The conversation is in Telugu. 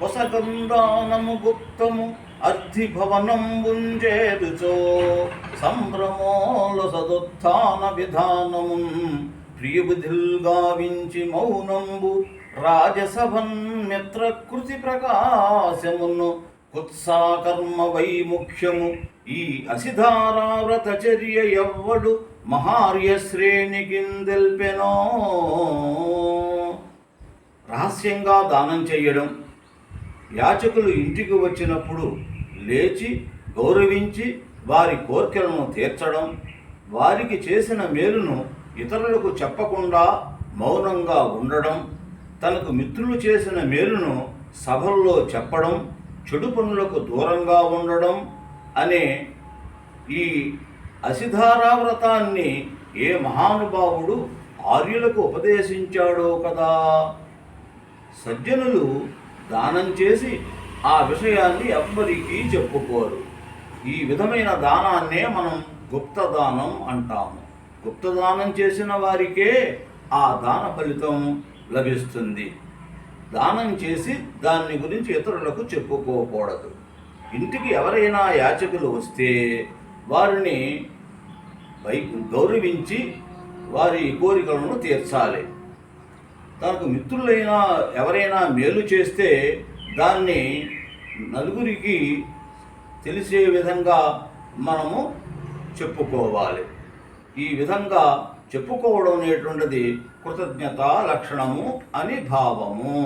దానము గుప్తము అర్థి భవనంబుంజేరుచో సంభ్రమోల సదుత్థాన విధానమున్ ప్రియబుధిల్గావించి మౌనంబు రాజసభన్ మిత్రకృతి ప్రకాశమును కుత్సాకర్మ వైముఖ్యము ఈ అసిధారావ్రత చర్య ఎవ్వడు మహార్య కిందెల్పెనో రహస్యంగా దానం చేయడం యాచకులు ఇంటికి వచ్చినప్పుడు లేచి గౌరవించి వారి కోర్కెలను తీర్చడం వారికి చేసిన మేలును ఇతరులకు చెప్పకుండా మౌనంగా ఉండడం తనకు మిత్రులు చేసిన మేలును సభల్లో చెప్పడం చెడు పనులకు దూరంగా ఉండడం అనే ఈ అసిధారావ్రతాన్ని ఏ మహానుభావుడు ఆర్యులకు ఉపదేశించాడో కదా? సజ్జనులు దానం చేసి ఆ విషయాన్ని ఎవ్వరికీ చెప్పుకోరు. ఈ విధమైన దానాన్నే మనం గుప్తదానం అంటాము. గుప్తదానం చేసిన వారికే ఆ దాన ఫలితం లభిస్తుంది. దానం చేసి దాన్ని గురించి ఇతరులకు చెప్పుకోకూడదు. ఇంటికి ఎవరైనా యాచకులు వస్తే వారిని వై గౌరవించి వారి కోరికలను తీర్చాలి. తనకు మిత్రులైనా ఎవరైనా మేలు చేస్తే దాన్ని నలుగురికి తెలిసే విధంగా మనము చెప్పుకోవాలి. ఈ విధంగా చెప్పుకోవడం అనేటువంటిది కృతజ్ఞత లక్షణము అని భావము.